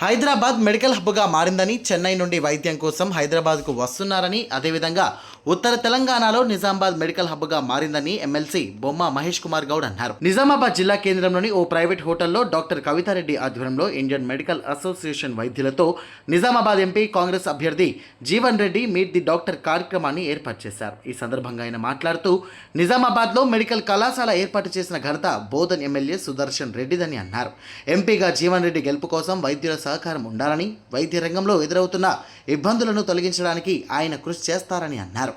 Hyderabad medical హబ్గా మారిందని చెన్నై నుండి వైద్యం కోసం హైదరాబాద్కు వస్తున్నారని అదేవిధంగా ఉత్తర తెలంగాణలో నిజామాబాద్ మెడికల్ హబ్గా మారిందని ఎమ్మెల్సీ బొమ్మ మహేష్ కుమార్ గౌడ్ అన్నారు. నిజామాబాద్ జిల్లా కేంద్రంలోని ఓ ప్రైవేట్ హోటల్లో డాక్టర్ కవితారెడ్డి ఆధ్వర్యంలో ఇండియన్ మెడికల్ అసోసియేషన్ వైద్యులతో నిజామాబాద్ ఎంపీ కాంగ్రెస్ అభ్యర్థి Jeevan Reddy meet the doctor కార్యక్రమాన్ని ఏర్పాటు చేశారు. ఈ సందర్భంగా ఆయన మాట్లాడుతూ నిజామాబాద్లో మెడికల్ కళాశాల ఏర్పాటు చేసిన ఘనత బోధన్ ఎమ్మెల్యే సుదర్శన్ రెడ్డిదని అన్నారు. ఎంపీగా జీవన్ రెడ్డి గెలుపు కోసం వైద్యుల సహకారం ఉండాలని వైద్య రంగంలో ఎదురవుతున్న ఇబ్బందులను తొలగించడానికి ఆయన కృషి చేస్తారని అన్నారు.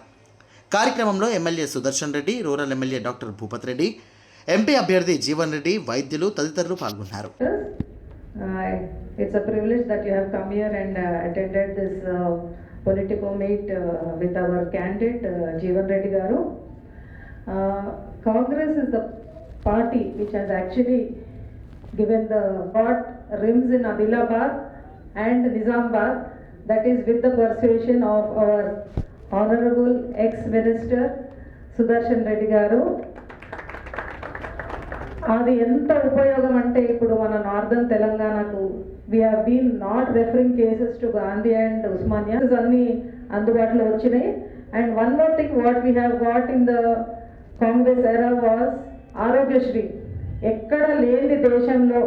కార్యక్రమంలో MLA Sudarshan Reddy rural MLA doctor Bhupath Reddy MP అభ్యర్థి జీవన్ రెడ్డి వైద్యులు తదితరులు పాల్గొన్నారు. Politico meet with our candidate Jeevan Reddy garu Congress is the party which has actually given the what rims in Adilabad and Nizamabad, that is with the persuasion of our honorable ex-minister Sudarshan Reddy Garu. అది ఎంత ఉపయోగం అంటే ఇప్పుడు మన northern తెలంగాణకు we have been not referring cases to Gandhi and Osmania అన్నీ అందుబాటులో వచ్చినాయి. And one more thing what we have got in the Congress era was Aarogyasri. ఎక్కడ లేని దేశంలో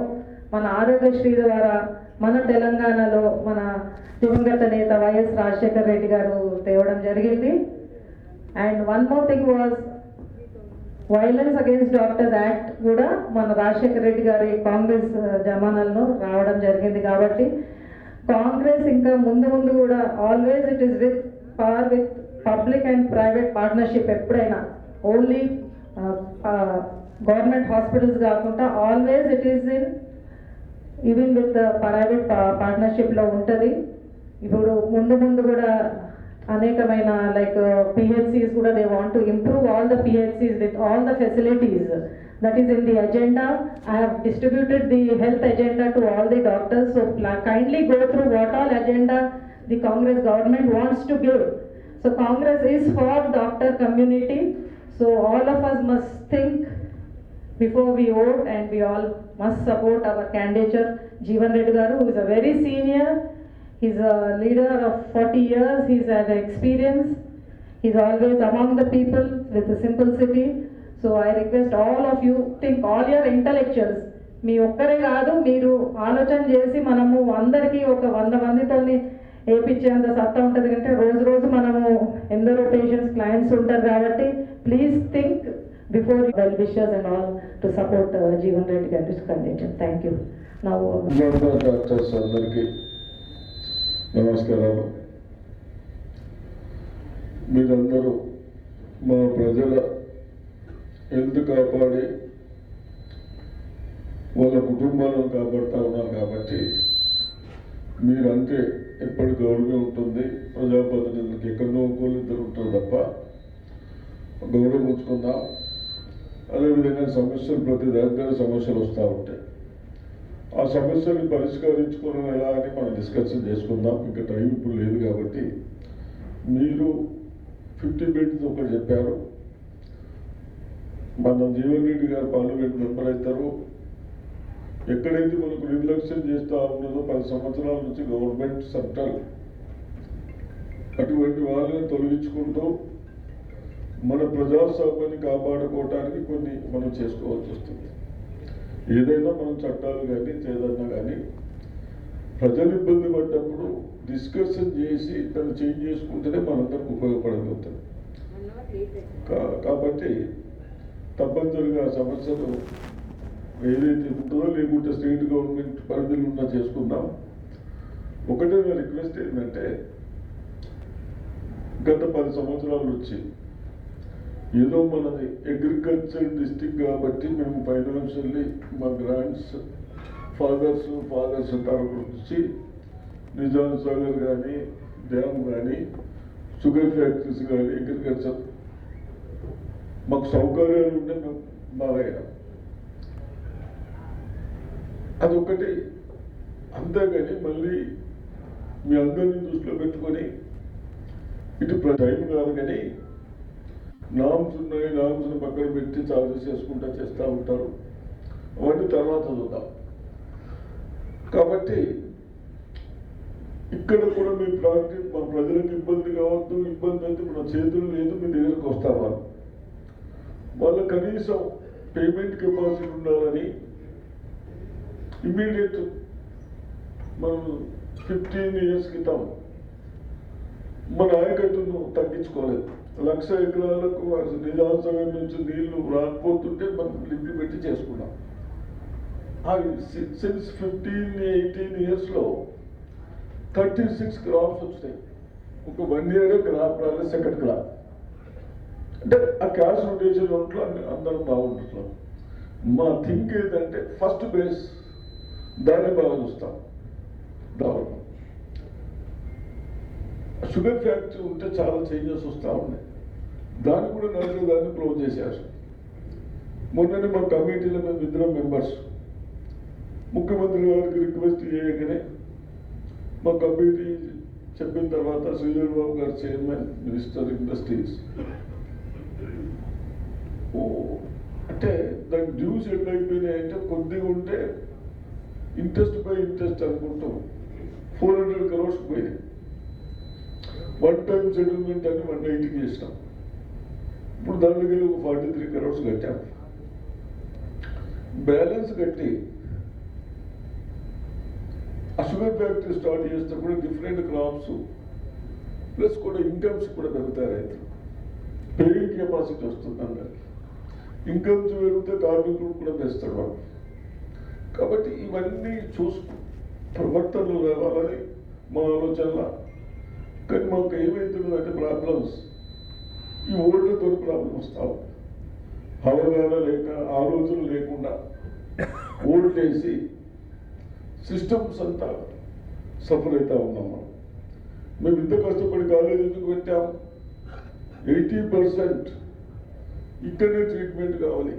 మన ఆరోగ్యశ్రీ ద్వారా మన తెలంగాణలో మన దివంగత నేత వైఎస్ రాజశేఖర్ రెడ్డి గారు తేవడం జరిగింది. And one more thing was violence against doctors act కూడా మన రాజశేఖర రెడ్డి గారి కాంగ్రెస్ జమానాల్లో రావడం జరిగింది కాబట్టి కాంగ్రెస్ ఇంకా ముందు ముందు కూడా always it is with par with public and private partnership ఎప్పుడైనా ఓన్లీ గవర్నమెంట్ హాస్పిటల్స్ కాకుండా always it is in even with private పార్ట్నర్షిప్లో ఉంటుంది. ఇప్పుడు ముందు ముందు కూడా అనేకమైన లైక్ పిహెచ్సిస్ కూడా they want to improve all the PHCs with all the facilities that is in the agenda I have distributed the health agenda to all the doctors so kindly go through what all agenda the Congress government wants to give so Congress is for doctor community so all of us must think before we vote and we all must support our candidature Jeevan Reddy Garu who is a very senior he's a leader of 40 years he's had experience he's always among the people with the simplicity so I request all of you think all your intellectuals మీ ఒక్కరే కాదు మీరు ఆలోచన చేసి మనము అందరికీ ఒక వంద మందితోని వేపించేంత సత్తా ఉంటుంది కంటే రోజు రోజు మనము ఎందరో పేషెంట్స్ క్లయింట్స్ ఉంటారు కాబట్టి please think before well wishers and all to support Jeevan Reddy గారి కండిషన్ థ్యాంక్ యూ నా డాక్టర్స్ అందరికీ. నమస్కారాలు. మీరందరూ మా ప్రజల హెల్త్ కాపాడి వాళ్ళ కుటుంబాలను కాపాడుతూ ఉన్నారు కాబట్టి మీరంటే ఎప్పటి గౌరవం ఉంటుంది ప్రజాప్రతినిధులకు ఎక్కడో ఒకళ్ళు ఇద్దరు ఉంటారు తప్ప గౌరవం ఉంచుకుందాం. అదేవిధంగా సమస్యలు ప్రతి దగ్గర సమస్యలు వస్తూ ఉంటాయి. ఆ సమస్యని పరిష్కరించుకోవడం ఎలా అని మనం డిస్కషన్ చేసుకుందాం. ఇంకా టైం ఇప్పుడు లేదు కాబట్టి మీరు ఫిఫ్టీ మినిట్స్ ఒకటి చెప్పారు. మన జీవన్ రెడ్డి గారు పార్లమెంట్ మెంబర్ అవుతారు. ఎక్కడైతే మనకు నిర్లక్ష్యం చేస్తూ ఉన్నదో పది సంవత్సరాల నుంచి గవర్నమెంట్ సెంట్రల్ అటువంటి వాళ్ళని తొలగించుకుంటూ మన ప్రజాస్వామ్యాన్ని కాపాడుకోవడానికి కొన్ని మనం చేసుకోవాల్సి వస్తుంది. ఏదైనా మనం చట్టాలు కానీ ఏదైనా కానీ ప్రజలు ఇబ్బంది పడ్డప్పుడు డిస్కషన్ చేసి దాన్ని చేంజ్ చేసుకుంటేనే మనందరికి ఉపయోగపడగలుగుతుంది కా- కాబట్టి తప్పనిసరిగా సమస్యలు ఏదైతే ఉంటుందో లేకుంటే స్టేట్ గవర్నమెంట్ పరిధిలో ఉన్నా చేసుకుందాం. ఒకటే నా రిక్వెస్ట్ ఏంటంటే గత పది సంవత్సరాల నుంచి ఏదో మనది అగ్రికల్చర్ డిస్టిక్ కాబట్టి మేము ఫైనాన్షియల్లీ మా గ్రాండ్స్ ఫాదర్స్ ఫాదర్స్ తరపు నుంచి నిజాం సాగర్ కానీ డ్యామ్ కానీ షుగర్ ఫ్యాక్టరీస్ కానీ అగ్రికల్చర్ మాకు సౌకర్యాలు ఉంటే మేము బాగా అదొకటి అంతేగాని మళ్ళీ మీ అందరినీ దృష్టిలో పెట్టుకొని ఇటు ప్ర- టైం కాదు కానీ నామ్స్ ఉన్నాయి నామ్స్ని పక్కన పెట్టి చార్జెస్ చేసుకుంటా చేస్తూ ఉంటారు. అవన్నీ తర్వాత చూద్దాం. కాబట్టి ఇక్కడ కూడా మీ ప్రాక్టీస్ మా ప్రజలకు ఇబ్బంది కావద్దు ఇబ్బంది అయితే మన చేతులు లేదు మీ దగ్గరకు వస్తామా వాళ్ళ. కనీసం పేమెంట్ కెపాసిటీ ఉండాలని ఇమీడియట్ మనం ఫిఫ్టీన్ ఇయర్స్ క్రితం మన ఆయకట్టును తగ్గించుకోలేదు. లక్ష ఎకరాలకు నిజాంసంగం నుంచి నీళ్ళు రాకపోతుంటే మనం లింక్ పెట్టి చేసుకున్నాం. సిన్స్ ఫిఫ్టీన్ ఎయిటీన్ ఇయర్స్లో థర్టీ సిక్స్ క్రాప్స్ వచ్చినాయి ఒక వన్ ఇయర్ క్రాప్ రాలేదు సెకండ్ క్రాప్ అంటే ఆ క్యాష్ రొటేషన్ ఒంట్లో అన్ని అందరం బాగుంటున్నాం మా థింక్ ఏంటంటే ఫస్ట్ బేస్ దాన్ని బాగా చూస్తాం. దావడం షుగర్ ఫ్యాక్టరీ ఉంటే చాలా చేంజెస్ వస్తూ ఉన్నాయి. దాన్ని కూడా నడిచే దాన్ని క్లోజ్ చేశారు. మొన్ననే మా కమిటీలో మేము ఇద్దరం మెంబర్స్ ముఖ్యమంత్రి గారికి రిక్వెస్ట్ చేయగానే మా కమిటీ చెప్పిన తర్వాత శ్రీధర్ బాబు గారు చైర్మన్ మినిస్టర్ ఇండస్ట్రీస్ ఓ అంటే దాని డ్యూస్ ఎట్లా అయిపోయినాయి అంటే కొద్దిగా ఉంటే ఇంట్రెస్ట్ బై ఇంట్రెస్ట్ అనుకుంటాం. ఫోర్ హండ్రెడ్ క్రోర్స్ పోయినాయి. వన్ టైం సెటిల్మెంట్ అని వన్ ఎయిటీకి చేసినాం. ఇప్పుడు దాంట్లోకి వెళ్ళి ఒక ఫార్టీ త్రీ క్రోర్స్ కట్టాం. బ్యాలెన్స్ కట్టి ఆ ఫ్యాక్టరీ స్టార్ట్ చేస్తే కూడా డిఫరెంట్ క్రాప్స్ ప్లస్ కూడా ఇన్కమ్స్ కూడా పెరుగుతాయి రైతులు. పేయింగ్ కెపాసిటీ వస్తుంది అందరికి. ఇన్కమ్స్ పెరిగితే కార్మికులు కూడా పెంచుతాడు వాళ్ళు కాబట్టి ఇవన్నీ చూసుకు ప్రవర్తనలు రావాలని మా ఆలోచనలో కానీ మాకు ఏమవుతుందంటే ప్రాబ్లమ్స్ ఈ ఓల్డ్తో ప్రాబ్లం వస్తావు అవగాహన లేక ఆలోచన లేకుండా ఓల్డ్ వేసి సిస్టమ్స్ అంతా సఫర్ అవుతా ఉన్నాం మనం. మేము ఇంత కష్టపడి కాలేజ్ ఎందుకు పెట్టాం? ఎయిటీ పర్సెంట్ ఇక్కడనే ట్రీట్మెంట్ కావాలి.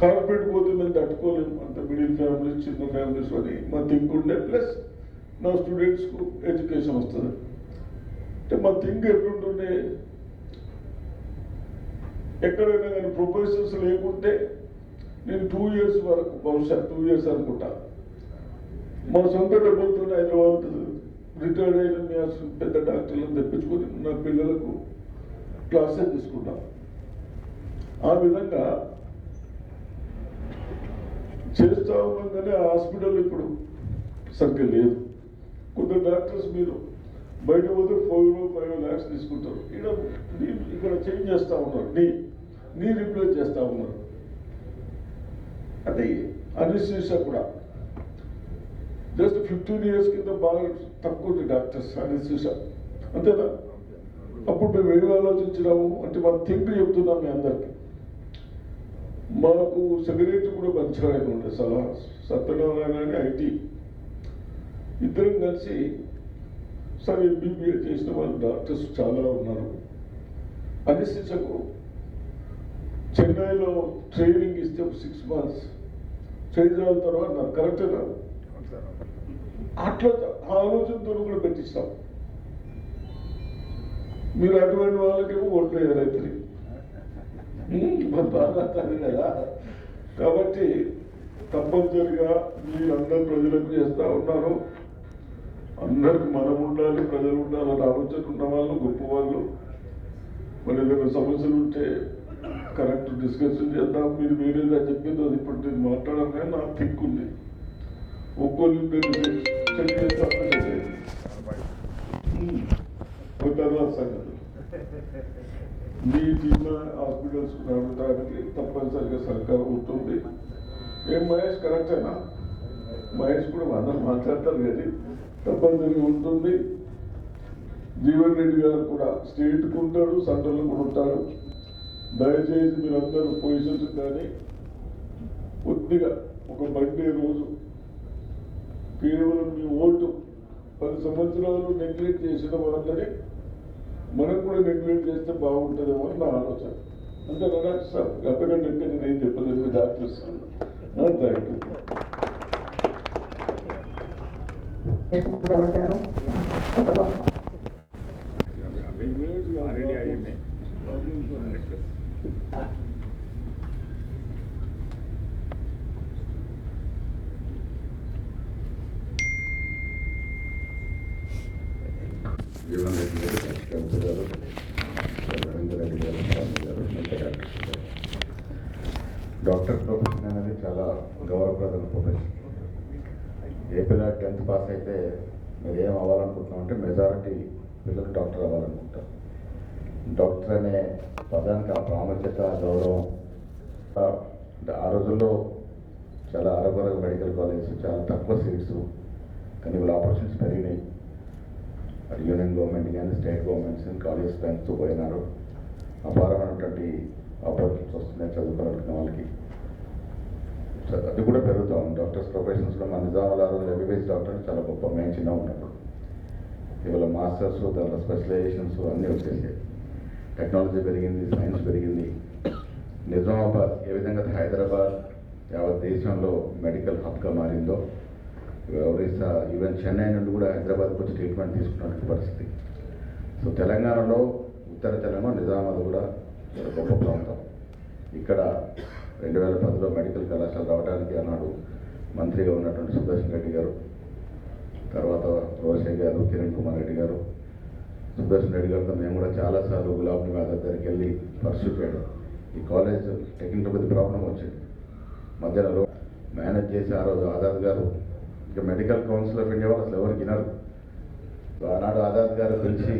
కార్పొరేట్ పోతే మేము తట్టుకోలేము అంత మిడిల్ ఫ్యామిలీస్ చిన్న ఫ్యామిలీస్ అని. మా థింక్ ఉండే ప్లస్ నా స్టూడెంట్స్కు ఎడ్యుకేషన్ వస్తుంది. అంటే మా థింక్ ఎట్లుంటుండే ఎక్కడైనా కానీ ప్రొఫెసర్స్ లేకుంటే నేను టూ ఇయర్స్ వరకు బహుశా టూ ఇయర్స్ అనుకుంటా. మా సొంత డబ్బులతో హైదరాబాద్ రిటైర్డ్ అయిన మీ పెద్ద డాక్టర్లను తెప్పించుకొని నా పిల్లలకు క్లాసెస్ తీసుకుంటాం. ఆ విధంగా చేస్తా ఉండగానే ఆ హాస్పిటల్ ఇప్పుడు సరిగ్గా లేదు. కొంత డాక్టర్స్ మీరు బయట పోతే ఫోర్ ఫైవ్ ల్యాక్స్ తీసుకుంటారు. ఇక్కడ ఇక్కడ చేంజ్ చేస్తూ ఉన్నారు. నీ నీ రిప్లేస్ చేస్తూ ఉన్నారు. అది అనిశ్చేష కూడా. జస్ట్ ఫిఫ్టీన్ ఇయర్స్ కింద బాగా తక్కువ ఉంది డాక్టర్స్ అనిశ్చేష అంతేనా? అప్పుడు మేము ఏమి ఆలోచించినాము? అంటే మన థింక్ చెప్తున్నాం మీ అందరికి. మాకు సెక్రటరీ కూడా మంచిగా ఉండే సలహా సత్యనారాయణ అని ఐటీ. ఇద్దరం కలిసి సార్ ఎంబీబీఏ చేసిన వాళ్ళు డాక్టర్స్ చాలా ఉన్నారు. అనిశ్చితకు చెన్నైలో ట్రైనింగ్ ఇస్తే సిక్స్ మంత్స్ ట్రైన్ తర్వాత నాకు కరెక్టేనా అట్లా ఆలోచనతో కూడా పెట్టిస్తాం. మీరు అటువంటి వాళ్ళకేమో ఓట్లు వేయరైతే బాగా అది కదా. కాబట్టి తప్పనిసరిగా మీరు మీరందరూ ప్రజలకు చేస్తూ ఉన్నారు. అందరికి మనం ఉండాలి ప్రజలు ఉండాలని ఆలోచన ఉన్న వాళ్ళు గొప్ప వాళ్ళు. మరి ఏదైనా సమస్యలు ఉంటే కరెక్ట్ డిస్కషన్ చేద్దాం. మీరు వేరేదా చెప్పింది అది ఇప్పుడు నేను మాట్లాడాను కానీ నాకు థింక్ ఉంది. ఒక్కోళ్ళు చెక్ చేస్తా తర్వాత సంగతి. మీ చిన్న హాస్పిటల్స్ నడవడానికి తప్పనిసరిగా సహకారం ఉంటుంది. ఏం మహేష్ కరెక్టేనా? మహేష్ కూడా అందరూ మాట్లాడతారు కానీ తప్పనిసరిగా ఉంటుంది. జీవన్ రెడ్డి గారు కూడా స్టేట్కి ఉంటాడు సెంట్రల్ కూడా ఉంటాడు. దయచేసి మీరందరూ పొజిషన్స్ కానీ కొద్దిగా ఒక మండే రోజు కేవలం మీ ఓటు పది సంవత్సరాలు నెగ్లెక్ట్ చేసిన వాళ్ళని మనం కూడా నెగ్లెక్ట్ చేస్తే బాగుంటుందేమో అని నా ఆలోచన. అంతే కదా సార్ అంతకంటే నేను ఏం చెప్పలేదు doctors thank you doctor profession అనేది చాలా గౌరవప్రదమైన ప్రొఫెషన్ ఏపీలో టెన్త్ పాస్ అయితే మీరు ఏం అవ్వాలనుకుంటున్నాం అంటే మెజారిటీ పిల్లలు డాక్టర్ అవ్వాలనుకుంటారు. డాక్టర్ అనే పదానికి ఆ ప్రాముఖ్యత గౌరవం ఆ- రోజుల్లో చాలా అరకొర మెడికల్ కాలేజ్ చాలా తక్కువ సీట్స్ కానీ వాళ్ళ ఆపర్చునిటీస్ పెరిగినాయి. అటు యూనియన్ గవర్నమెంట్ కానీ స్టేట్ గవర్నమెంట్స్ కాలేజెస్ పెంచుతూ పోయినారు. అపారమైనటువంటి ఆపర్చునిటీస్ వస్తున్నాయి చదువుకోవాలనుకున్న వాళ్ళకి. అది కూడా పెరుగుతూ. ఉంది డాక్టర్స్ ప్రొఫెషన్స్లో మన నిజామాల ఎంబీబీఎస్ డాక్టర్ చాలా గొప్ప మేము చిన్న ఉన్నప్పుడు. ఇవాళ మాస్టర్స్ దాంట్లో స్పెషలైజేషన్స్ అన్నీ వచ్చేసాయి. టెక్నాలజీ పెరిగింది సైన్స్ పెరిగింది. నిజామాబాద్ ఏ విధంగా హైదరాబాద్ యావత్ దేశంలో మెడికల్ హబ్గా మారిందో ఒరిస్సా ఈవెన్ చెన్నై నుండి కూడా హైదరాబాద్కి వచ్చి ట్రీట్మెంట్ తీసుకున్నటువంటి పరిస్థితి. సో తెలంగాణలో ఉత్తర తెలంగాణ నిజామాబాద్ కూడా చాలా గొప్ప ప్రాంతం. ఇక్కడ రెండు వేల పదిలో మెడికల్ కళాశాల రావడానికి ఆనాడు మంత్రిగా ఉన్నటువంటి సుదర్శన్ రెడ్డి గారు. తర్వాత రోషే గారు కిరణ్ కుమార్ రెడ్డి గారు. సుదర్శన్ రెడ్డి గారితో మేము కూడా చాలాసార్లు గులాబీ మా దగ్గరికి వెళ్ళి పర్సూ చేయడం. ఈ కాలేజ్ టెక్నికల్ కొద్ది ప్రాబ్లం వచ్చింది. మధ్యలో మేనేజ్ చేసి ఆ రోజు ఆజాద్ గారు ఇక మెడికల్ కౌన్సిల్ ఆఫ్ ఇండియా వాళ్ళు అసలు ఎవరికి వినరు. ఆనాడు ఆజాద్ గారు పిలిచి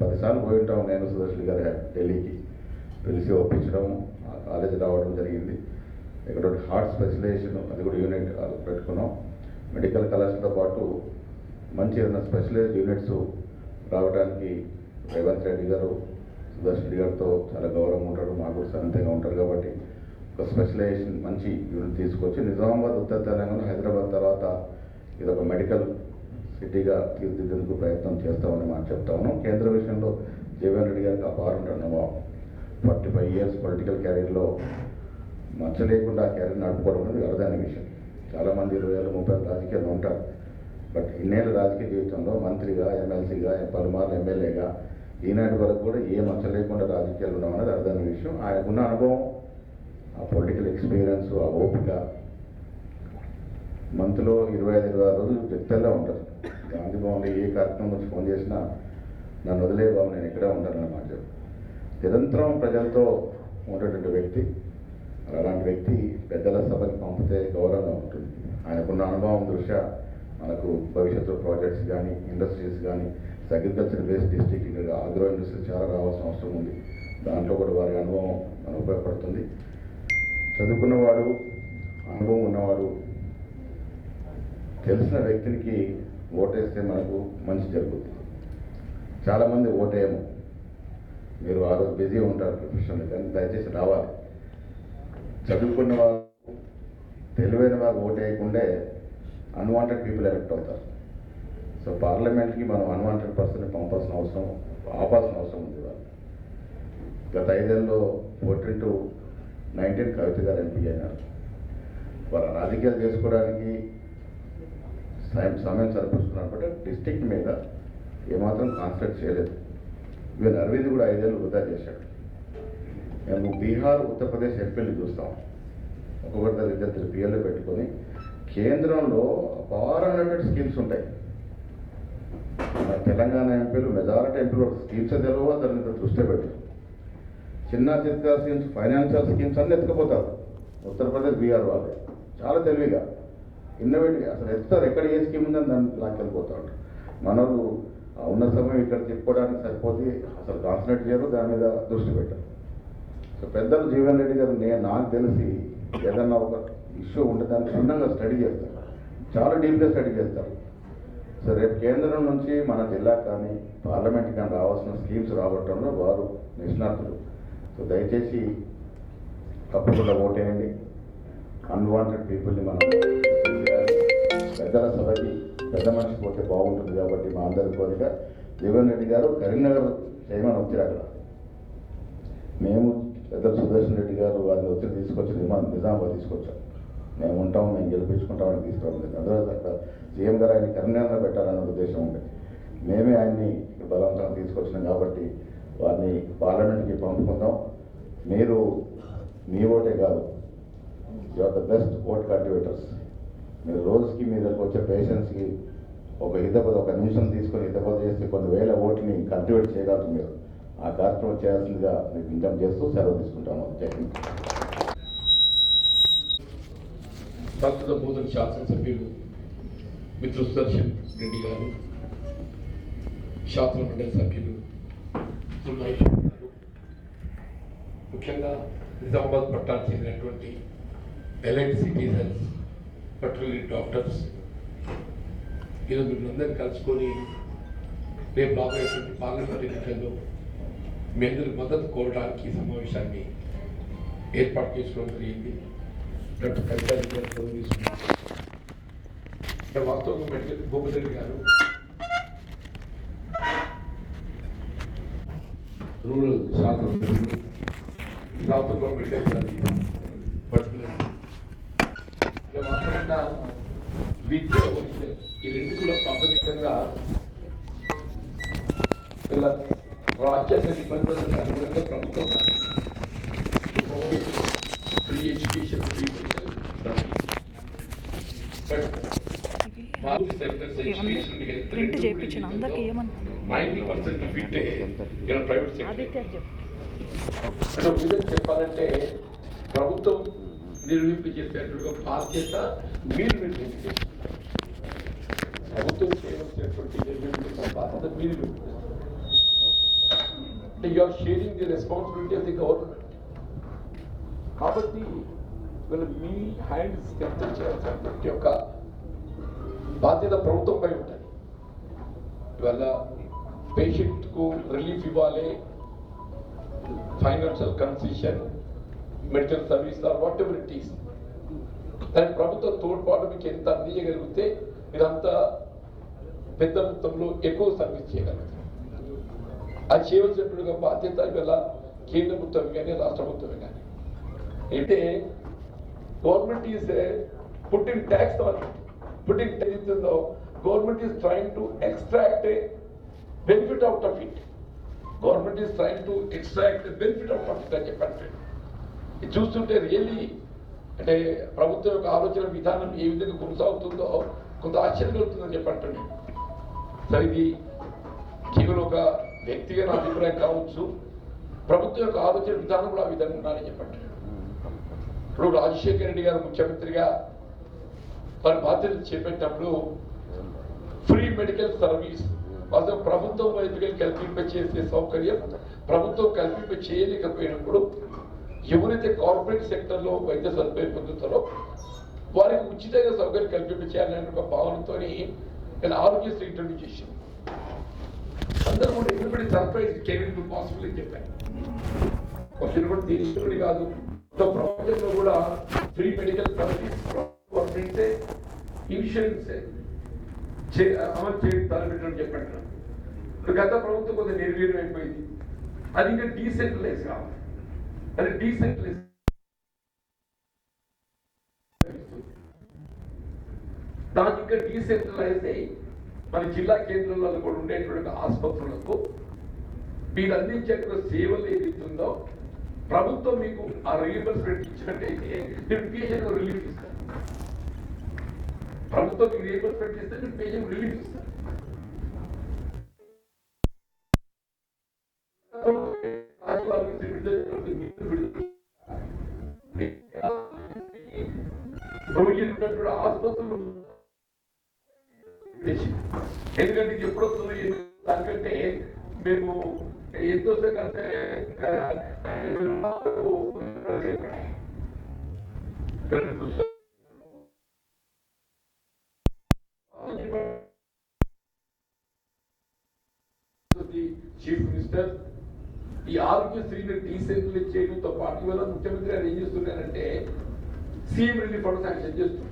పదిసార్లు పోయి ఉంటాం నేను సుదర్శన్ గారు ఢిల్లీకి. పిలిచి ఒప్పించడం కాలేజీ రావడం జరిగింది. ఇక్కడ హార్ట్ స్పెషలైజేషన్ అది కూడా యూనిట్ పెట్టుకున్నాం. మెడికల్ కళాశాలతో పాటు మంచి ఏదైనా స్పెషలైజ్డ్ యూనిట్స్ రావడానికి రేవంత్ రెడ్డి గారు సుదర్శన్ రెడ్డి గారితో చాలా గౌరవం ఉంటాడు మాకు కూడా సన్నిహితంగా ఉంటారు కాబట్టి ఒక స్పెషలైజేషన్ మంచి యూనిట్ తీసుకొచ్చి నిజామాబాద్ ఉత్తర తెలంగాణ హైదరాబాద్ తర్వాత ఇది ఒక మెడికల్ సిటీగా తీర్చిదిద్దేందుకు ప్రయత్నం చేస్తామని మనం చెప్తా ఉన్నాం. కేంద్ర విషయంలో జగన్ రెడ్డి గారికి అపారం అనుభవం ఫార్టీ ఫైవ్ ఇయర్స్ పొలిటికల్ క్యారియర్లో మచ్చ లేకుండా ఆ క్యారియర్ నడుపుకోవడం అనేది అరుదైన విషయం. చాలామంది ఇరవై ఏళ్ళు ముప్పై ఏళ్ళు రాజకీయాలు ఉంటారు. బట్ ఇన్నేళ్ళ రాజకీయ జీవితంలో మంత్రిగా ఎమ్మెల్సీగా పలుమార్లు ఎమ్మెల్యేగా ఈనాటి వరకు కూడా ఏ మచ్చ లేకుండా రాజకీయాలు ఉండడం అనేది అరుదైన విషయం. ఆయనకున్న అనుభవం ఆ పొలిటికల్ ఎక్స్పీరియన్స్ ఆ ఓపిక మంత్లో ఇరవై ఐదు ఇరవై ఆరు రోజులు వ్యక్తుల్లో ఉంటారు గాంధీ భవన్లో ఏ కార్యక్రమం వచ్చి ఫోన్ చేసినా నన్ను వదిలే బాబు నేను ఇక్కడే ఉంటానని మాట చెప్పు. నిరంతరం ప్రజలతో ఉండేటువంటి వ్యక్తి. అలాంటి వ్యక్తి పెద్దల సభకి పంపితే గౌరవంగా ఉంటుంది. ఆయనకున్న అనుభవం దృష్ట్యా మనకు భవిష్యత్తు ప్రాజెక్ట్స్ కానీ ఇండస్ట్రీస్ కానీ అగ్రికల్చర్ బేస్డ్ డిస్ట్రిక్ట్ ఇక్కడ ఆగ్రో ఇండస్ట్రీ చాలా రావాల్సిన అవసరం ఉంది. దాంట్లో కూడా వారి అనుభవం మనకు ఉపయోగపడుతుంది. చదువుకున్నవాడు అనుభవం ఉన్నవాడు తెలిసిన వ్యక్తికి ఓటేస్తే మనకు మంచి జరుగుతుంది. చాలామంది ఓటేయము. మీరు ఆ రోజు బిజీ ఉంటారు ప్రొఫెషనల్ కానీ దయచేసి రావాలి. చదువుకున్న వారు తెలివైన వారు ఓటేయకుండే అన్వాంటెడ్ పీపుల్ ఎలెక్ట్ అవుతారు. సో పార్లమెంట్కి మనం అన్వాంటెడ్ పర్సన్ పంపాల్సిన అవసరం ఆపాల్సిన అవసరం ఉంది వాళ్ళు గత ఐదేళ్ళలో ఫోర్టీన్ టు నైన్టీన్ కవిత గారు ఎంపీ అయినారు. వారు రాజకీయాలు చేసుకోవడానికి సమయం సమయం సరిపుస్తున్నారు బట్ డిస్టిక్ మీద ఏమాత్రం కాన్సన్ట్రేట్ చేయలేదు. ఈవెన్ అరవింద్ కూడా ఐదేళ్ళు వృధా చేశాడు. మేము బీహార్ ఉత్తరప్రదేశ్ ఎంపీలు చూస్తాం. ఒక్కొక్కరి దగ్గర ఇద్దరు పిఎల్ఏ పెట్టుకొని కేంద్రంలో అపారమైనటువంటి స్కీమ్స్ ఉంటాయి. మన తెలంగాణ ఎంపీలు మెజారిటీ ఎంపీలు స్కీమ్స్ తెలియవు దాని మీద దృష్టి పెట్టారు చిన్న చిత్ర స్కీమ్స్ ఫైనాన్షియల్ స్కీమ్స్ అన్నీ ఎత్తుకుపోతారు. ఉత్తరప్రదేశ్ బీహార్ వాళ్ళే. చాలా తెలివిగా. ఇన్నోవేటివ్ అసలు ఎత్తుతారు. ఎక్కడ ఏ స్కీమ్ ఉందని దాన్ని లాక్కెళ్ళిపోతా మనోళ్ళు ఉన్న సమయం ఇక్కడ చెప్పుకోవడానికి సరిపోతే అసలు కాన్సన్ట్రేట్ చేయరు దాని మీద దృష్టి పెట్టరు. సో పెద్దలు జీవన్ రెడ్డి గారు నేను నాకు తెలిసి ఏదన్నా ఒక ఇష్యూ ఉంటే దాన్ని క్షుణ్ణంగా స్టడీ చేస్తారు. చాలా డీప్గా స్టడీ చేస్తారు. సో రేపు కేంద్రం నుంచి మన జిల్లా కానీ పార్లమెంట్ కానీ రావాల్సిన స్కీమ్స్ రాబట్టడంలో వారు నిష్ణాతులు. సో దయచేసి తప్పకుండా ఓటేయండి. అన్వాంటెడ్ పీపుల్ని మనం పెద్దల సభకి పెద్ద మనిషి పోతే బాగుంటుంది కాబట్టి మా అందరి కోరిక. జీవన్ రెడ్డి గారు కరీంనగర్ చేయమని వచ్చారు అక్కడ. మేము పెద్ద సుదర్శన్ రెడ్డి గారు వారిని ఒత్తిడి తీసుకొచ్చి నిజా నిజామాబాద్ తీసుకొచ్చాం. మేము ఉంటాం మేము గెలిపించుకుంటామని తీసుకురావడం అందులో అక్కడ సీఎం గారు ఆయన కరీంనగర్ పెట్టాలన్న ఉద్దేశం ఉంది. మేమే ఆయన్ని ఇక్కడ బలవంతంగా తీసుకొచ్చినాం కాబట్టి వారిని పార్లమెంట్కి పంపుకుందాం మీరు మీ ఓటే కాదు. You are the best vote cultivators మీరు రోజుకి మీ దగ్గరకు వచ్చే పేషెంట్స్కి ఒక హితపద ఒక నిమిషం తీసుకొని హితపద చేస్తే కొన్ని వేల ఓట్లని కల్టివేట్ చేయగలరు మీరు. ఆ కార్యక్రమం చేయాల్సిందిగా మీకు ఇన్కమ్ చేస్తూ సెలవు తీసుకుంటాము. జై హింద్. ప్రస్తుత బోధన శాసనసభ్యులు మిత్రు సుదర్శన్ రెడ్డి గారు శాసన మండలి సభ్యులు ముఖ్యంగా నిజామాబాద్ పట్టానికి చెందినటువంటి ఎలైట్ సిటిజన్స్ పర్టికులర్లీ డాక్టర్స్. ఈరోజు మిమ్మల్ని కలుసుకొని రేపు రాబోయేటువంటి పార్లమెంట్ ఎన్నికల్లో మీ అందరి మద్దతు కోరడానికి సమావేశాన్ని ఏర్పాటు చేసుకోవడం జరిగింది. డాక్టర్ కవితారెడ్డి గారు చదువు తీసుకున్నారు వాస్తవంగా మెడికల్ భూపతిరెడ్డి గారు రూరల్ శాసనసభ్యులు రాష్ట్రంలో మెడికల్ కాలేజ్ పర్టికులర్ ఇక వాస్తవంగా విద్య వైద్య ఈ రెండు కూడా ప్రాథమికంగా ఇలా రాజ్యాంగ నిబంధనలకు అనుగుణంగా ప్రభుత్వం free education free but print చేయించిన అందరికి ఏమన్నా? ప్రైవేట్ చెప్పాలంటే ప్రభుత్వం నిర్వహింపు చేసేటువంటి బాధ్యత మీరు నిర్వహించారు ప్రభుత్వం చేయవలసినటువంటి నిర్వహించిన బాధ్యత మీరు నిర్వహించారు అంటే you are sharing the responsibility of the government కాబట్టి వీళ్ళు మీ హ్యాండ్ స్ట్రెంగ్ చేయాల్సినటువంటి యొక్క బాధ్యత ప్రభుత్వంపై ఉంటుంది ఇవాళ పేషెంట్కు రిలీఫ్ ఇవ్వాలి financial concession medical service or whatever it is is దాని ప్రభుత్వ తోడ్పాటు మీకు ఎంత అందించగలిగితే మీరంత పెద్ద మొత్తంలో ఎక్కువ సర్వీస్ చేయగలుగుతారు. అది చేయవలసినటువంటి బాధ్యత ఇవాళ కేంద్ర ప్రభుత్వం కానీ రాష్ట్ర ప్రభుత్వమే కానీ అంటే government is putting tax putting ఏదైతుందో government is trying to extract benefit out of it. Government is trying to extract benefit out of it అని చెప్పండి. ఇది చూస్తుంటే రియల్లీ అంటే ప్రభుత్వం యొక్క ఆలోచన విధానం ఏ విధంగా కొనసాగుతుందో కొంత ఆశ్చర్యం కలుగుతుందని చెప్పండి నేను. సరే ఇది కేవలం ఒక వ్యక్తిగా నా అభిప్రాయం కావచ్చు. ప్రభుత్వం యొక్క ఆలోచన విధానం కూడా ఆ విధంగా ఉండాలని చెప్పండి ఇప్పుడు రాజశేఖర రెడ్డి గారు ముఖ్యమంత్రిగా వారి బాధ్యతలు చేపట్టినప్పుడు ఫ్రీ మెడికల్ సర్వీస్ వాస్తవం ప్రభుత్వం వైద్యులు కల్పింప చేసే సౌకర్యం ప్రభుత్వం కల్పింప చేయలేకపోయినప్పుడు ఎవరైతే కార్పొరేట్ సెక్టర్లో వైద్య సదుపాయం పొందుతారో వారికి ఉచితంగా సౌకర్యం కల్పించాలనే ఒక భావనతో నేను ఆరోగ్యశ్రీ ఇంట్రడ్యూస్ చేశాను అందరూ కూడా ఎవ్రీబడి సర్ప్రైజ్ కెరీర్ పాసిబుల్ అని చెప్పాను క్వశ్చన్ కూడా దీని కాదు. ప్రపంచంలో కూడా ఫ్రీ మెడికల్ సర్వీస్ ఇన్సూరెన్స్ అమలు చేయడం తలపెట్టడం చెప్పండి గత ప్రభుత్వం కొంత నిర్వీర్యం అయిపోయింది. అది ఇంకా డీసెంట్రలైజ్ కావాలి. అది డీసెంట్రలైజ్ దాని ఇంకా డీసెంట్రలైజ్ అయ్యి మన జిల్లా కేంద్రంలో కూడా ఉండేటువంటి ఆసుపత్రులకు మీరు అందించేటువంటి సేవలు ఏదైతుందో ప్రభుత్వం మీకు ఆ రీఎంబర్స్మెంట్ ఇచ్చినట్టయితే మీరు పేషెంట్ రిలీఫ్ ఇస్తారు. ప్రభుత్వం మీకు రీఎంబర్స్మెంట్ ఇస్తే మీరు పేషెంట్ రిలీఫ్ ఇస్తారు. రోజు ఆసుపత్రులు ఎందుకంటే ఇది ఎప్పుడు వస్తుంది దానికంటే మేము ఎంతో కంటే చీఫ్ మినిస్టర్ ఈ ఆరోగ్యశ్రీని డీసెంట్రలైజ్ చేయడంతో పాటు ఇవాళ ముఖ్యమంత్రి గారు ఏం చేస్తున్నారంటే సీఎం రిలీఫ్ ఫండ్ శాంక్షన్ చేస్తుంది.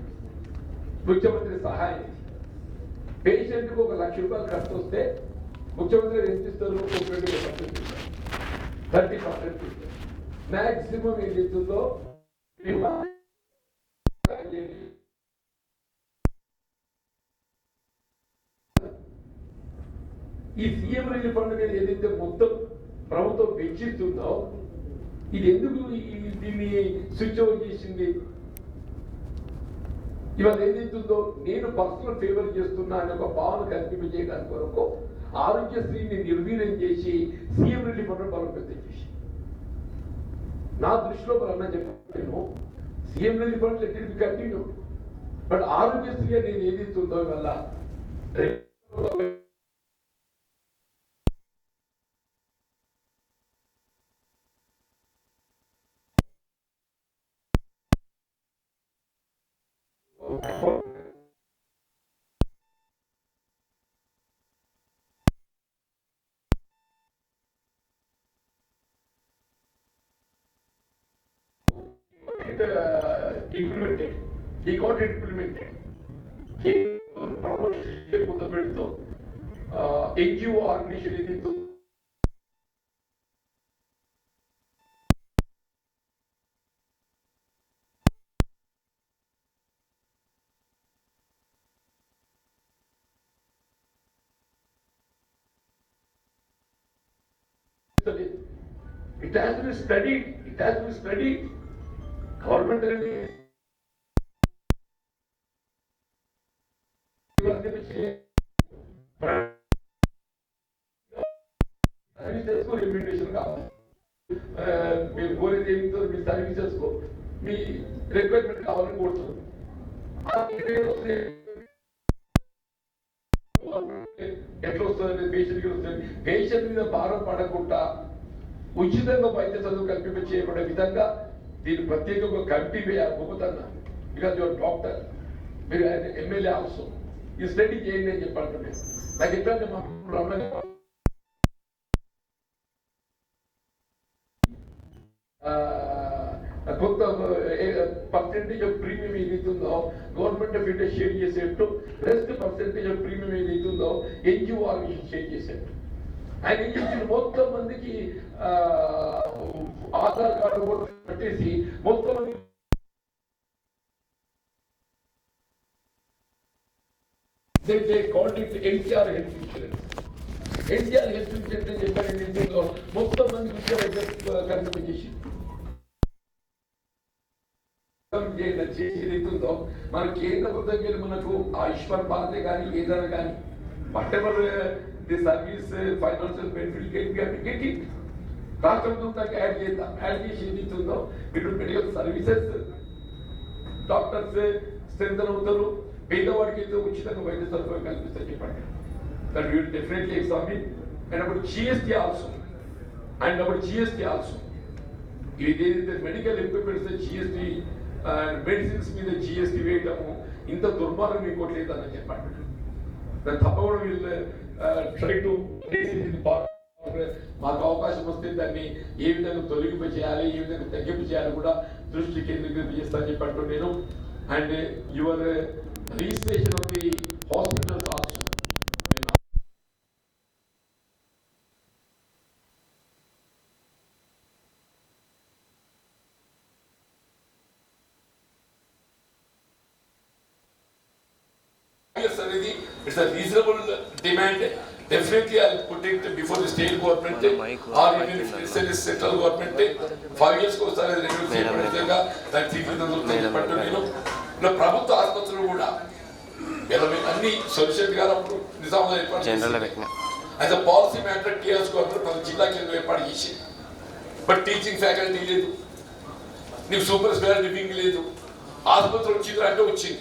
ముఖ్యమంత్రి సహాయం పేషెంట్కి ఒక లక్ష రూపాయలు ఖర్చు వస్తే ముఖ్యమంత్రి ఎంత ఇస్తారు? ట్వంటీ పర్సెంట్ ఇస్తారు థర్టీ పర్సెంట్ ఇస్తారు. మ్యాక్సిమం ఏం చేస్తుందో ఈ సీఎం రిలీఫ్ ఫండ్ అనేది ఏదైతే మొత్తం ప్రభుత్వం వెచ్చిస్తుందో ఇది ఎందుకు దీన్ని స్విచ్ ఆఫ్ చేసింది? ఇవాళ ఏదైతుందో నేను పర్సనల్ ఫేవర్ చేస్తున్నా అనే ఒక భావన కల్పింపజేయడానికి కొరకు ఆరోగ్యశ్రీని నిర్వీర్యం చేసి సీఎం రెడ్డి ఫండ్ బలోపేతం చేసి నా దృష్టిలో అన్న చెప్పాను. CM Reddy fund let it continue. But Aarogyasri అనేది ఏదైతుందో వల్ల implemented. He got it implemented. He promised ಪ್ರಾಮುಖ್ಯತೆ ಎನ್ ಜಿ ಒ ಆರ್ಗನೈಸೇಷನ್ ಏನಿತ್ತು It has been studied, it has been studied. Government really మీ సర్వీసెస్కు మీ రిక్వైర్మెంట్ కావాలని కోరుతుంది ఎట్లా వస్తుంది? పేషెంట్కి వస్తుంది. పేషెంట్ మీద భారం పడకుండా ఉచితంగా వైద్య చదువు కల్పింప చేయబడే విధంగా దీని ప్రత్యేకంగా కమిటీ వేయాలి. గొప్పతన్న బికాజ్ యువర్ డాక్టర్ మీరు ఆయన ఎమ్మెల్యే అవసరం ఈ స్టడీ చేయండి అని చెప్పాను నాకు ఎట్లంటే మా రమణ ఆ, కొంత పర్సెంటేజ్ ఆఫ్ ప్రీమియం ఏదైతుందో గవర్నమెంట్ ఆఫ్ ఇండియా షేర్ చేసేట్టు రెస్ట్ పర్సెంటేజ్ ఆఫ్ ప్రీమియం ఏదైతుందో ఎన్జిఓ ఆర్గనైజేషన్ షేర్ చేసేట్టు. ఆయన ఏం చేసిన మొత్తం మందికి ఆధార్ కార్డు కూడా పెట్టేసి మొత్తం మంది they, they called it NTR health insurance. NTR health insurance అని చెప్పారు ఏంటంటే మొత్తం మంది విద్య వైద్య కల్పన చేసి చేసిందో మన కేంద్ర ప్రభుత్వం మనకు ఆయుష్మాన్ భారత్ కానీ ఏదైనా కానీ whatever the service financial benefit get get it రాష్ట్ర ప్రభుత్వం యాడ్ చేద్దాం యాడ్ చేసి ఏదైతుందో ఇటు మెడికల్ సర్వీసెస్ డాక్టర్స్ స్ట్రెంగ్ అవుతారు. పేదవాడికి అయితే ఉచితంగా వైద్య సదుపాయం కల్పిస్తారు చెప్పండి. That you definitely examine and అప్పుడు జిఎస్టీ ఆల్సో అండ్ అప్పుడు జిఎస్టీ ఆల్సో ఇది ఏదైతే మెడికల్ ఎక్విప్మెంట్స్ జిఎస్టీ మెడిసిన్స్ మీద జిఎస్టీ వేయటము ఇంత దుర్మార్గం కొట్టలేదు అని చెప్పండి. తప్పకుండా వీళ్ళు ట్రై టు మాకు అవకాశం వస్తే దాన్ని ఏ విధంగా తొలగింపు చేయాలి ఏ విధంగా తగ్గింపు చేయాలి కూడా దృష్టి కేంద్రీకృతం చేస్తానని చెప్పంటూ నేను. And your registration of the hospitals also Yes, అనేది it's a reasonable demand definitely I put it before the state government or even if it is central government five ఇయర్స్కి ఒకసారి రెన్యూ చేయబడే విధంగా దాన్ని తీర్చిదిద్దుతాను నేను ఇలా ప్రభుత్వ ఆసుపత్రులు కూడా మేము అన్ని సొల్యూషన్ గారు అప్పుడు నిజామాబాద్ ఏర్పాటు. As a policy matter TRS government ప్రతి జిల్లా కేంద్రం ఏర్పాటు చేసి బట్ టీచింగ్ ఫ్యాకల్టీ లేదు నీకు సూపర్ స్పెషాలిటీ వింగ్ లేదు ఆసుపత్రి వచ్చింది అంటే వచ్చింది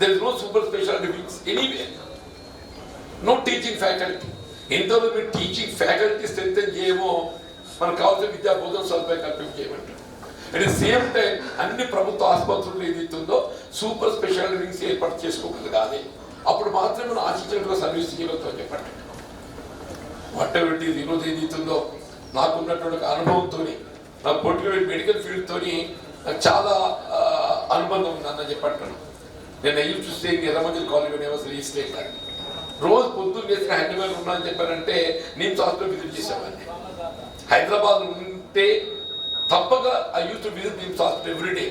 there is no super speciality wings anyway no teaching faculty ఇంతలో మీరు టీచింగ్ ఫ్యాకల్టీ స్ట్రెంగ్ చేయమో మనకు కావాల్సిన విద్యా బోధన సదుపాయం కల్పింపు చేయమంటారు. అట్ ది సేమ్ టైం అన్ని ప్రభుత్వ ఆసుపత్రులు ఏదైతుందో సూపర్ స్పెషాలిటీ వింగ్స్ ఏర్పాటు చేసుకోగలగాలి అప్పుడు మాత్రమే మనం ఆశించినట్టుగా సర్వీస్ చేయగలుగుతాం చెప్పండి. వాట్ ఎవర్ ఇట్ ఈరోజు ఏదైతుందో నాకున్నటువంటి అనుభవంతో నా పొలిటికల్ మెడికల్ ఫీల్డ్తో నాకు చాలా అనుబంధం ఉంది చెప్పంటాను నేను అయ్యి చూస్తే ఎర్రమంజల్ కాలేజ్ నేను రిజిస్ట్రేట్ రోజు పొద్దున్న చేసిన హైదరాబాద్ ఉన్నా అని చెప్పారంటే నేను హాస్పిటల్ విజిట్ చేసేవాడిని. హైదరాబాద్ ఉంటే తప్పక I use to visit NIMS hospital every day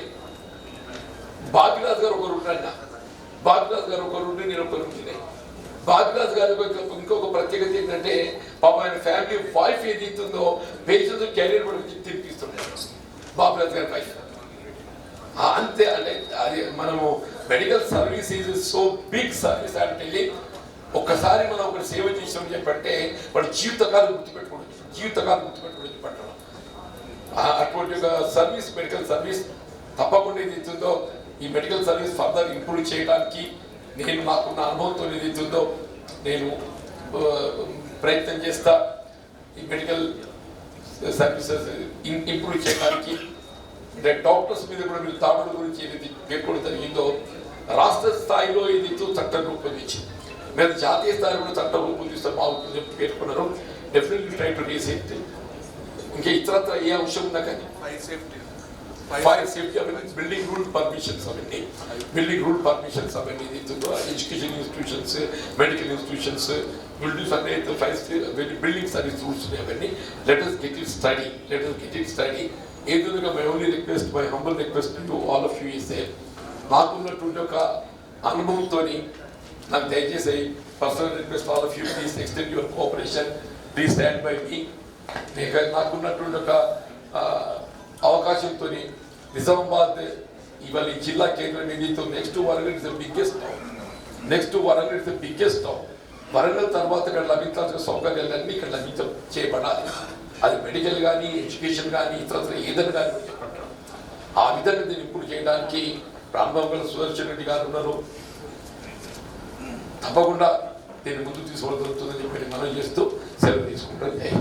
Babiraj గారు ఒకరు ఉంటాడు బాబిరాజ్ గారు ఒకరు ఉండి నేను ఒకరు ఉంటుంది బాబిరాజ్ గారి ఇంకొక ప్రత్యేకత ఏంటంటే పాప ఆయన ఫ్యామిలీ వైఫ్ ఏది ఇస్తుందో పేషెంట్స్ కెరీర్ కూడా తినిపిస్తుంటారు బాబిరాజ్ గారి వైఫ్ అంతే అంటే అది మనము medical service is so big service అంటే ఒక్కసారి మనం ఒకటి సేవ చేసామని చెప్పంటే వాడు జీవితకాలం గుర్తుపెట్టుకోండి జీవితకాలం గుర్తుపెట్టుకోండి పట్టణం అటువంటి ఒక సర్వీస్ మెడికల్ సర్వీస్ తప్పకుండా ఏది ఇస్తుందో ఈ మెడికల్ సర్వీస్ ఫర్దర్ ఇంప్రూవ్ చేయడానికి నేను నాకున్న అనుభవంతో ఏది ఇస్తుందో నేను ప్రయత్నం చేస్తా. ఈ మెడికల్ సర్వీసెస్ ఇంప్రూవ్ చేయడానికి అంటే డాక్టర్స్ మీద కూడా మీరు తాగుడు గురించి ఏదైతే పేర్కొనడం జరిగిందో రాష్ట్ర స్థాయిలో ఇది చట్టం రూపొందించింది. మీరు జాతీయ స్థాయిలో కూడా చట్టం రూపొందిస్తాం బాగుంటుంది పేర్కొన్నారు. డెఫినెట్లీ ట్రై టు రీసెంట్ ఇంకా ఇతరత్ర ఏ అంశం ఉన్నా కానీ ఫైర్ సేఫ్టీ అవన్నీ బిల్డింగ్ రూల్ పర్మిషన్స్ అవన్నీ బిల్డింగ్ రూల్ పర్మిషన్స్ అవన్నీ education institutions medical institutions buildings అయితే ఫైర్ బిల్డింగ్ సర్వీస్ రూల్స్ ఉన్నాయి అవన్నీ. Let us get it study let us get it study ఏదైనా my only request my humble request to all of you is నాకున్నటువంటి ఒక అనుభవంతో నాకు దయచేసి personal request all of you please extend your cooperation please stand by మీ మీకు నాకున్నటువంటి ఒక అవకాశంతో నిజామాబాద్ ఇవాళ ఈ జిల్లా కేంద్రం నిధితో next Warangal is the biggest town next Warangal is the biggest town Warangal తర్వాత ఇక్కడ లభించాల్సిన సౌకర్యాలన్నీ ఇక్కడ లభించ చేయబడాలి. అది మెడికల్ కానీ ఎడ్యుకేషన్ కానీ ఇతర ఏదైనా కానీ చెప్పంటారు ఆ విధంగా దీన్ని ఇప్పుడు చేయడానికి రామబాబు సుదర్శన్ రెడ్డి గారు ఉన్నారు. తప్పకుండా దీన్ని ముందు తీసుకోవడం జరుగుతుందని చెప్పి మనం చేస్తూ సెలవు తీసుకుంటాం. జై